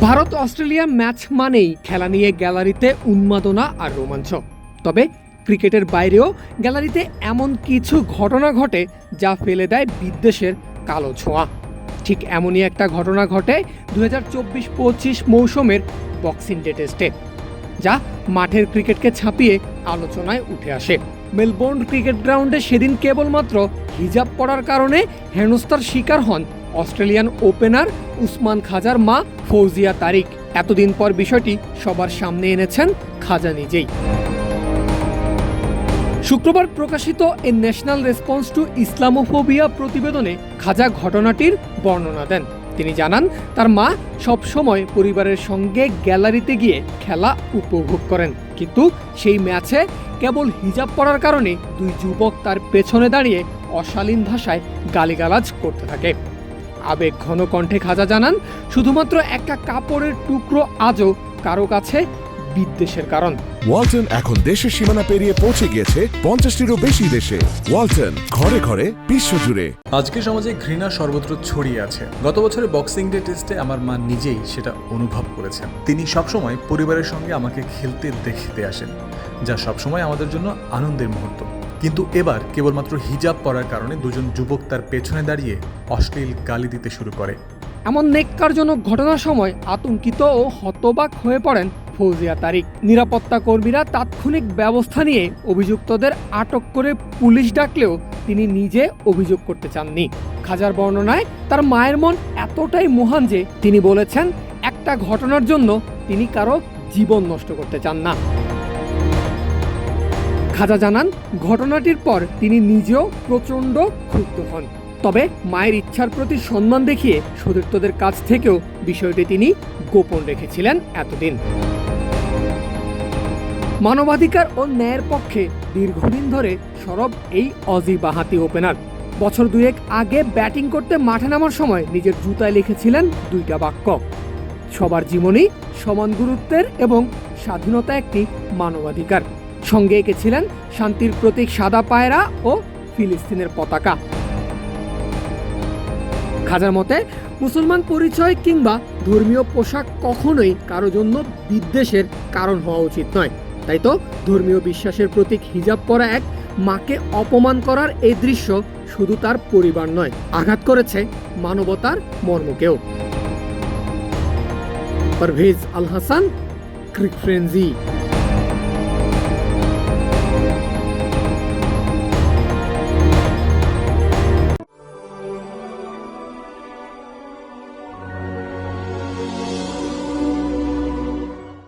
Bharat Australia match মানেই খেলা নিয়ে গ্যালারিতে উন্মাদনা আর রোমাঞ্চ। তবে ক্রিকেটের বাইরেও গ্যালারিতে এমন কিছু ঘটনা ঘটে যা ফেলে দেয় বিদ্বেষের কালো ছোঁয়া। ঠিক এমনই একটা ঘটনা ঘটে দু হাজার চব্বিশ পঁচিশ মৌসুমের বক্সিং ডে টেস্টে, যা মাঠের ক্রিকেটকে ছাপিয়ে আলোচনায় উঠে আসে। মেলবোর্ন ক্রিকেট গ্রাউন্ডে সেদিন কেবলমাত্র হিজাব পড়ার কারণে হেনস্থার শিকার হন অস্ট্রেলিয়ান ওপেনার উসমান খাজার মা ফৌজিয়া তারিক। এতদিন পর বিষয়টি সবার সামনে এনেছেন খাজা নিজেই। শুক্রবার প্রকাশিত এ ন্যাশনাল রেসপন্স টু ইসলামোফোবিয়া প্রতিবেদনে খাজা ঘটনাটির বর্ণনা দেন। তিনি জানান, তার মা সবসময় পরিবারের সঙ্গে গ্যালারিতে গিয়ে খেলা উপভোগ করেন। কিন্তু সেই ম্যাচে কেবল হিজাব পরার কারণে দুই যুবক তার পেছনে দাঁড়িয়ে অশালীন ভাষায় গালিগালাজ করতে থাকে। আবেগ ঘন কণ্ঠে খাজা জানান শুধুমাত্র একটা কাপড়ের টুকরো আজও কারও কাছে বিদ্বেষের কারণ। ওয়ালটন এখন দেশের সীমানা পেরিয়ে পৌঁছে গিয়েছে পঞ্চাশটিরও বেশি দেশে। ওয়ালটন ঘরে ঘরে বিশ্বজুড়ে আজকে সমাজে ঘৃণা সর্বত্র ছড়িয়ে আছে। গত বছরের বক্সিং ডে টেস্টে আমার মা নিজেই সেটা অনুভব করেছেন। তিনি সবসময় পরিবারের সঙ্গে আমাকে খেলতে দেখতে আসেন যা সবসময় আমাদের জন্য আনন্দের মুহূর্ত। কিন্তু এবার কেবলমাত্র হিজাব পরার কারণে দুজন যুবক তার পেছনে দাঁড়িয়ে অশ্লীল গালি দিতে শুরু করে। এমন নেককারজনক ঘটনার সময় আতঙ্কিত ও হতবাক হয়ে পড়েন ফৌজিয়া তারিক। নিরাপত্তা কর্মীরা তাৎক্ষণিক ব্যবস্থা নিয়ে অভিযুক্তদের আটক করে পুলিশ ডাকলেও তিনি নিজে অভিযোগ করতে চাননি। খাজার বর্ণনায় তার মায়ের মন এতটাই মহান যে তিনি বলেছেন, একটা ঘটনার জন্য তিনি কারও জীবন নষ্ট করতে চান না। খাজা জানান, ঘটনাটির পর তিনি নিজেও প্রচণ্ড ক্ষুব্ধ হন। তবে মায়ের ইচ্ছার প্রতি সম্মান দেখিয়ে সতীর্থদের কাছ থেকেও বিষয়টি তিনি গোপন রেখেছিলেন এতদিন। মানবাধিকার ও ন্যায়ের পক্ষে দীর্ঘদিন ধরে সরব এই অজি বাহাতি ওপেনার। বছর দুয়েক আগে ব্যাটিং করতে মাঠে নামার সময় নিজের জুতায় লিখেছিলেন দুইটা বাক্য। সবার জীবনই সমান গুরুত্বের এবং স্বাধীনতা একটি মানবাধিকার। সঙ্গে এঁকেছিলেন শান্তির প্রতীক সাদা পায়রা ও ফিলিস্তিনের পতাকা। খাজার মতে, মুসলমান পরিচয় কিংবা ধর্মীয় পোশাক কখনোই কারও জন্য বিদ্বেষের কারণ হওয়া উচিত নয়। তাই তো ধর্মীয় বিশ্বাসের প্রতীক হিজাব পরা এক মাকে অপমান করার এই দৃশ্য শুধু তার পরিবার নয়, আঘাত করেছে মানবতার মর্মকেও। Parvez Al Hasan, cric frenzy